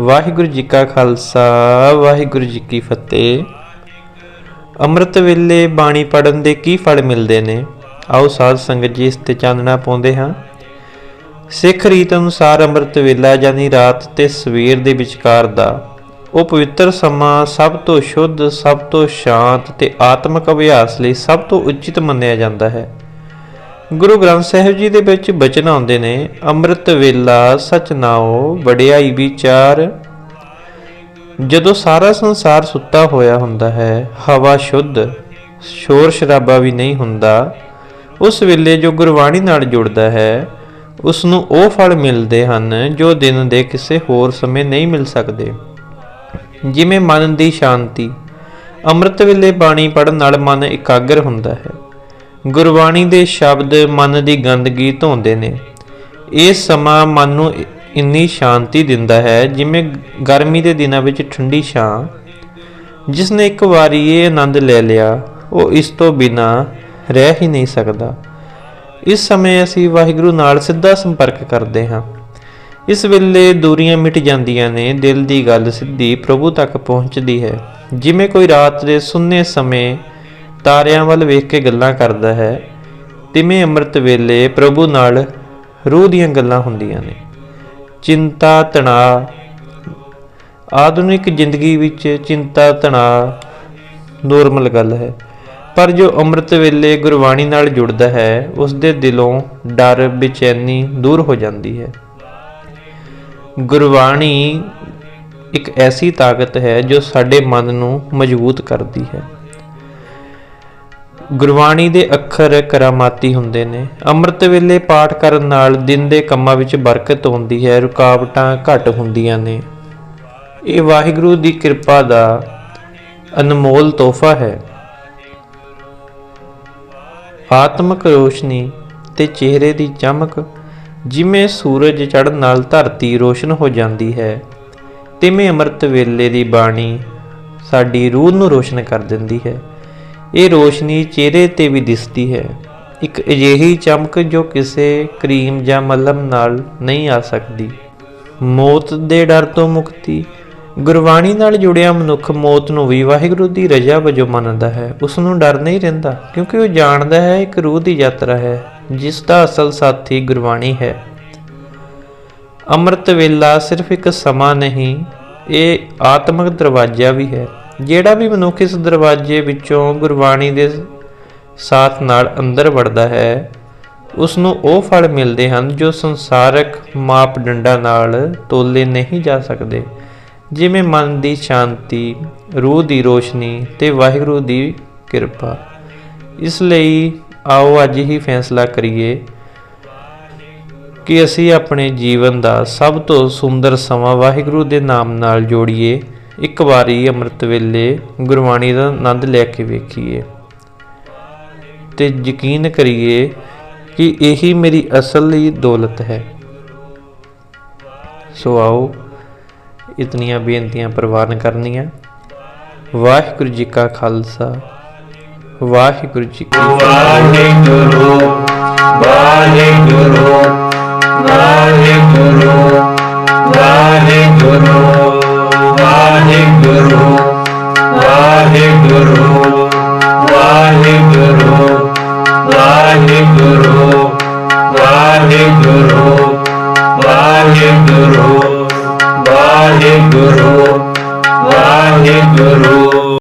ਵਾਹਿਗੁਰੂ ਜੀ ਕਾ ਖਾਲਸਾ, ਵਾਹਿਗੁਰੂ ਜੀ ਕੀ ਫਤਿਹ। ਅੰਮ੍ਰਿਤ ਵੇਲੇ ਬਾਣੀ ਪੜਨ ਦੇ ਕੀ ਫਲ ਮਿਲਦੇ ਨੇ? ਆਓ ਸਾਧ ਸੰਗਤ ਜੀ, ਇਸ ਤੇ ਚਾਨਣਾ ਪਾਉਂਦੇ ਹਾਂ। ਸਿੱਖ ਰੀਤ ਅਨੁਸਾਰ ਅੰਮ੍ਰਿਤ ਵੇਲਾ ਯਾਨੀ ਰਾਤ ਤੇ ਸਵੇਰ ਦੇ ਵਿਚਕਾਰ ਦਾ ਉਹ ਪਵਿੱਤਰ ਸਮਾਂ ਸਭ ਤੋਂ ਸ਼ੁੱਧ, ਸਭ ਤੋਂ ਸ਼ਾਂਤ ਤੇ ਆਤਮਿਕ ਅਭਿਆਸ ਲਈ ਸਭ ਤੋਂ ਉਚਿਤ ਮੰਨਿਆ ਜਾਂਦਾ ਹੈ। ਗੁਰੂ ਗ੍ਰੰਥ ਸਾਹਿਬ ਜੀ ਦੇ ਵਿੱਚ ਬਚਨ ਆਉਂਦੇ ਨੇ, ਅੰਮ੍ਰਿਤ ਵੇਲਾ ਸਚ ਨਾਉ, ਵਡਿਆਈ ਵਿਚਾਰ। ਜਦੋਂ ਸਾਰਾ ਸੰਸਾਰ ਸੁੱਤਾ ਹੋਇਆ ਹੁੰਦਾ ਹੈ, ਹਵਾ ਸ਼ੁੱਧ, ਸ਼ੋਰ ਸ਼ਰਾਬਾ ਵੀ ਨਹੀਂ ਹੁੰਦਾ, ਉਸ ਵੇਲੇ ਜੋ ਗੁਰਬਾਣੀ ਨਾਲ ਜੁੜਦਾ ਹੈ, ਉਸ ਨੂੰ ਉਹ ਫਲ ਮਿਲਦੇ ਹਨ ਜੋ ਦਿਨ ਦੇ ਕਿਸੇ ਹੋਰ ਸਮੇਂ ਨਹੀਂ ਮਿਲ ਸਕਦੇ। ਜਿਵੇਂ ਮਨ ਦੀ ਸ਼ਾਂਤੀ, ਅੰਮ੍ਰਿਤ ਵੇਲੇ ਬਾਣੀ ਪੜਨ ਨਾਲ ਮਨ ਇਕਾਗਰ ਹੁੰਦਾ ਹੈ। ਗੁਰਬਾਣੀ ਦੇ ਸ਼ਬਦ ਮਨ ਦੀ ਗੰਦਗੀ ਧੋਂਦੇ ਨੇ। ਇਹ ਸਮਾਂ ਮਨ ਨੂੰ ਇੰਨੀ ਸ਼ਾਂਤੀ ਦਿੰਦਾ ਹੈ, ਜਿਵੇਂ ਗਰਮੀ ਦੇ ਦਿਨਾਂ ਵਿੱਚ ਠੰਡੀ ਛਾਂ। ਜਿਸ ਨੇ ਇੱਕ ਵਾਰੀ ਇਹ ਆਨੰਦ ਲੈ ਲਿਆ, ਉਹ ਇਸ ਤੋਂ ਬਿਨਾ ਰਹਿ ਹੀ ਨਹੀਂ ਸਕਦਾ। ਇਸ ਸਮੇਂ ਅਸੀਂ ਵਾਹਿਗੁਰੂ ਨਾਲ ਸਿੱਧਾ ਸੰਪਰਕ ਕਰਦੇ ਹਾਂ। ਇਸ ਵੇਲੇ ਦੂਰੀਆਂ ਮਿਟ ਜਾਂਦੀਆਂ ਨੇ, ਦਿਲ ਦੀ ਗੱਲ ਸਿੱਧੀ ਪ੍ਰਭੂ ਤੱਕ ਪਹੁੰਚਦੀ ਹੈ। ਜਿਵੇਂ ਕੋਈ ਰਾਤ ਦੇ ਸੁੰਨੇ ਸਮੇਂ ਤਾਰਿਆਂ ਵੱਲ ਵੇਖ ਕੇ ਗੱਲਾਂ ਕਰਦਾ ਹੈ। ਤਿਵੇਂ ਅੰਮ੍ਰਿਤ ਵੇਲੇ ਪ੍ਰਭੂ ਨਾਲ ਰੂਹ ਦੀਆਂ ਗੱਲਾਂ ਹੁੰਦੀਆਂ ਨੇ। ਚਿੰਤਾ, ਤਣਾਅ, ਆਧੁਨਿਕ ਜ਼ਿੰਦਗੀ ਵਿੱਚ ਚਿੰਤਾ, ਤਣਾਅ ਨੋਰਮਲ ਗੱਲ ਹੈ। ਪਰ ਜੋ ਅੰਮ੍ਰਿਤ ਵੇਲੇ ਗੁਰਬਾਣੀ ਨਾਲ ਜੁੜਦਾ ਹੈ ਉਸ ਦੇ ਦਿਲੋਂ ਡਰ, ਬੇਚੈਨੀ ਦੂਰ ਹੋ ਜਾਂਦੀ ਹੈ। ਗੁਰਬਾਣੀ ਇੱਕ ਐਸੀ ਤਾਕਤ ਹੈ ਜੋ ਸਾਡੇ ਮਨ ਨੂੰ ਮਜ਼ਬੂਤ ਕਰਦੀ ਹੈ। ਗੁਰਬਾਣੀ ਦੇ ਅੱਖਰ ਕਰਾਮਾਤੀ ਹੁੰਦੇ ਨੇ। ਅੰਮ੍ਰਿਤ ਵੇਲੇ ਪਾਠ ਕਰਨ ਨਾਲ ਦਿਨ ਦੇ ਕੰਮਾਂ ਵਿੱਚ ਬਰਕਤ ਆਉਂਦੀ ਹੈ, ਰੁਕਾਵਟਾਂ ਘੱਟ ਹੁੰਦੀਆਂ ਨੇ। ਇਹ ਵਾਹਿਗੁਰੂ ਦੀ ਕਿਰਪਾ ਦਾ ਅਨਮੋਲ ਤੋਹਫਾ ਹੈ। ਆਤਮਕ ਰੋਸ਼ਨੀ ਤੇ ਚਿਹਰੇ ਦੀ ਚਮਕ ਜਿਵੇਂ ਸੂਰਜ ਚੜ੍ਹਨ ਨਾਲ ਧਰਤੀ ਰੋਸ਼ਨ ਹੋ ਜਾਂਦੀ ਹੈ, ਤਿਵੇਂ ਅੰਮ੍ਰਿਤ ਵੇਲੇ ਦੀ ਬਾਣੀ ਸਾਡੀ ਰੂਹ ਨੂੰ ਰੋਸ਼ਨ ਕਰ ਦਿੰਦੀ ਹੈ। ਇਹ ਰੋਸ਼ਨੀ ਚਿਹਰੇ ਤੇ ਵੀ ਦਿਸਦੀ ਹੈ। ਇੱਕ ਅਜਿਹੀ ਚਮਕ ਜੋ ਕਿਸੇ ਕਰੀਮ ਜਾਂ ਮਲਮ ਨਾਲ ਨਹੀਂ ਆ ਸਕਦੀ। ਮੌਤ ਦੇ ਡਰ ਤੋਂ ਮੁਕਤੀ। ਗੁਰਬਾਣੀ ਨਾਲ ਜੁੜਿਆ ਮਨੁੱਖ ਮੌਤ ਨੂੰ ਵੀ ਵਾਹਿਗੁਰੂ ਦੀ ਰਜ਼ਾ ਵਜੋਂ ਮੰਨਦਾ ਹੈ। ਉਸ ਨੂੰ ਡਰ ਨਹੀਂ ਰਹਿੰਦਾ, ਕਿਉਂਕਿ ਉਹ ਜਾਣਦਾ ਹੈ ਇੱਕ ਰੂਹ ਦੀ ਯਾਤਰਾ ਹੈ, ਜਿਸ ਦਾ ਅਸਲ ਸਾਥੀ ਗੁਰਬਾਣੀ ਹੈ। ਅੰਮ੍ਰਿਤ ਵੇਲਾ ਸਿਰਫ ਇੱਕ ਸਮਾਂ ਨਹੀਂ, ਇਹ ਆਤਮਿਕ ਦਰਵਾਜ਼ਾ ਵੀ ਹੈ। ਜਿਹੜਾ ਵੀ ਮਨੁੱਖ ਇਸ ਦਰਵਾਜ਼ੇ ਵਿੱਚੋਂ ਗੁਰਬਾਣੀ ਦੇ ਸਾਥ ਨਾਲ ਅੰਦਰ ਵੜਦਾ ਹੈ ਉਸ ਨੂੰ ਉਹ ਫਲ ਮਿਲਦੇ ਹਨ ਜੋ ਸੰਸਾਰਕ ਮਾਪਦੰਡਾਂ ਨਾਲ ਤੋਲੇ ਨਹੀਂ ਜਾ ਸਕਦੇ, ਜਿਵੇਂ ਮਨ ਦੀ ਸ਼ਾਂਤੀ, ਰੂਹ ਦੀ ਰੋਸ਼ਨੀ ਤੇ ਵਾਹਿਗੁਰੂ ਦੀ ਕਿਰਪਾ। ਇਸ ਲਈ ਆਓ ਅੱਜ ਹੀ ਫੈਸਲਾ ਕਰੀਏ ਕਿ ਅਸੀਂ ਆਪਣੇ ਜੀਵਨ ਦਾ ਸਭ ਤੋਂ ਸੁੰਦਰ ਸਮਾਂ ਵਾਹਿਗੁਰੂ ਦੇ ਨਾਮ ਨਾਲ ਜੋੜੀਏ ਇੱਕ ਵਾਰੀ ਅੰਮ੍ਰਿਤ ਵੇਲੇ ਗੁਰਬਾਣੀ ਦਾ ਆਨੰਦ ਲੈ ਕੇ ਵੇਖੀਏ ਤੇ ਯਕੀਨ ਕਰੀਏ ਕਿ ਇਹੀ ਮੇਰੀ ਅਸਲੀ ਦੌਲਤ ਹੈ। ਸੋ ਆਓ ਇਤਨੀਆਂ ਬੇਨਤੀਆਂ ਪ੍ਰਵਾਨ ਕਰਨੀਆਂ। ਵਾਹਿਗੁਰੂ ਜੀ ਕਾ ਖਾਲਸਾ, ਵਾਹਿਗੁਰੂ ਜੀ ਕੀ ਫਤਿਹ। ਵਾਹਿਗੁਰੂ ਵਾਹਿਗੁਰੂ